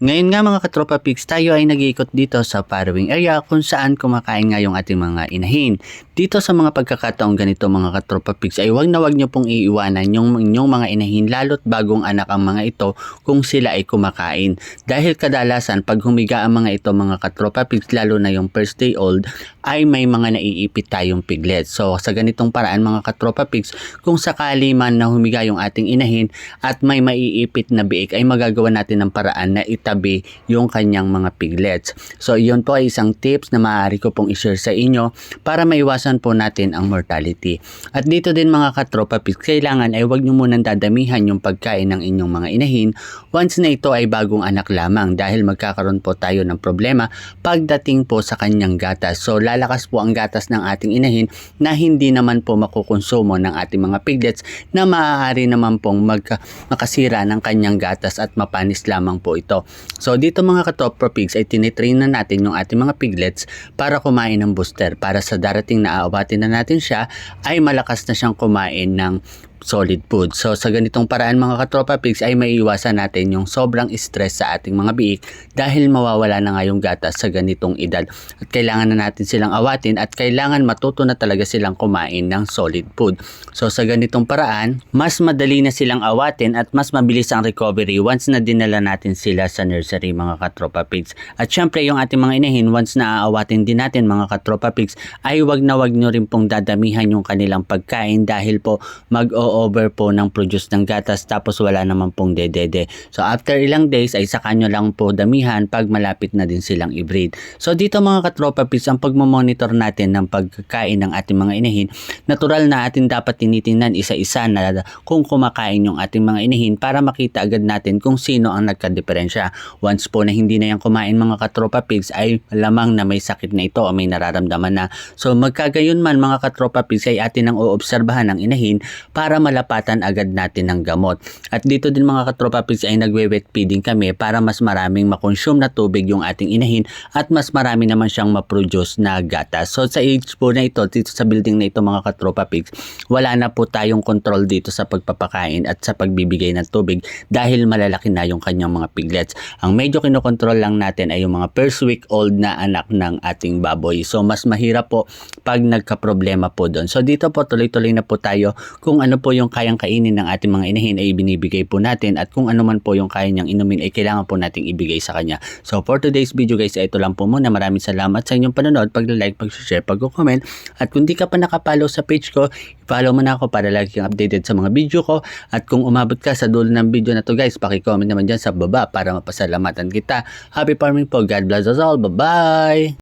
Ngayon nga mga katropa pigs, tayo ay nag-iikot dito sa farrowing area kung saan kumakain nga yung ating mga inahin. Dito sa mga pagkakataong ganito mga katropa pigs ay wag na wag nyo pong iiwanan yung inyong mga inahin lalo't bagong anak ang mga ito kung sila ay kumakain. Dahil kadalasan pag humiga ang mga ito mga katropa pigs lalo na yung first day old ay may mga naiipit tayong piglet. So sa ganitong paraan mga katropa pigs kung sakali man na humiga yung ating inahin at may maiipit na biik ay magagawa natin ng paraan na itabi yung kanyang mga piglets. So iyon po ay isang tips na maaari ko pong i-share sa inyo para maiwasan po natin ang mortality. At dito din mga katropa pigs, kailangan ay huwag nyo munang dadamihan yung pagkain ng inyong mga inahin once na ito ay bagong anak lamang dahil magkakaroon po tayo ng problema pagdating po sa kanyang gatas. So lalakas po ang gatas ng ating inahin na hindi naman po makukonsumo ng ating mga piglets na maaari naman pong magka, makasira ng kanyang gatas at mapanis lamang po ito. So dito mga katopro pigs ay tinitrain na natin yung ating mga piglets para kumain ng booster para sa darating na aawatin na natin siya ay malakas na siyang kumain ng solid food. So sa ganitong paraan mga katropa pigs ay maiiwasan natin yung sobrang stress sa ating mga biik dahil mawawala na nga yung gatas sa ganitong edad. At kailangan na natin silang awatin at kailangan matuto na talaga silang kumain ng solid food. So sa ganitong paraan, mas madali na silang awatin at mas mabilis ang recovery once na dinala natin sila sa nursery mga katropa pigs. At syempre yung ating mga inahin once na aawatin din natin mga katropa pigs ay wag na wag nyo rin pong dadamihan yung kanilang pagkain dahil po mag-o-over po ng produce ng gatas tapos wala naman pong dedede. So after ilang days ay saka nyo lang po damihan pag malapit na din silang i-breed. So dito mga katropa pigs ang pagmamonitor natin ng pagkain ng ating mga inahin, natural na atin dapat tinitingnan isa-isa na kung kumakain yung ating mga inahin para makita agad natin kung sino ang nagka-diferensya. Once po na hindi na yung kumain mga katropa pigs ay lamang na may sakit na ito o may nararamdaman na. So magkagayon man mga katropa pigs ay atin ang uobserbahan ng inahin para malapatan agad natin ng gamot. At dito din mga katropa pigs ay nagwe-wet feeding kami para mas maraming makonsume na tubig yung ating inahin at mas marami naman siyang ma-produce na gatas. So sa age po na ito, dito sa building na ito mga katropa pigs, wala na po tayong control dito sa pagpapakain at sa pagbibigay ng tubig dahil malalaki na yung kanyang mga piglets. Ang medyo kinokontrol lang natin ay yung mga first week old na anak ng ating baboy. So mas mahirap po pag nagka-problema po doon. So dito po tuloy-tuloy na po tayo kung ano po yung kayang kainin ng ating mga inahin ay binibigay po natin at kung ano man po yung kaya niyang inumin ay kailangan po nating ibigay sa kanya. So for today's video guys, ay ito lang po muna. Maraming salamat sa inyong panonood, pag-like, pag-share, pag-comment. At kung di ka pa nakapollow sa page ko, follow mo na ako para lagi kang updated sa mga video ko. At kung umabot ka sa dulo ng video na to guys, paki-comment naman dyan sa baba para mapasalamatan kita. Happy farming po. God bless us all. Bye-bye!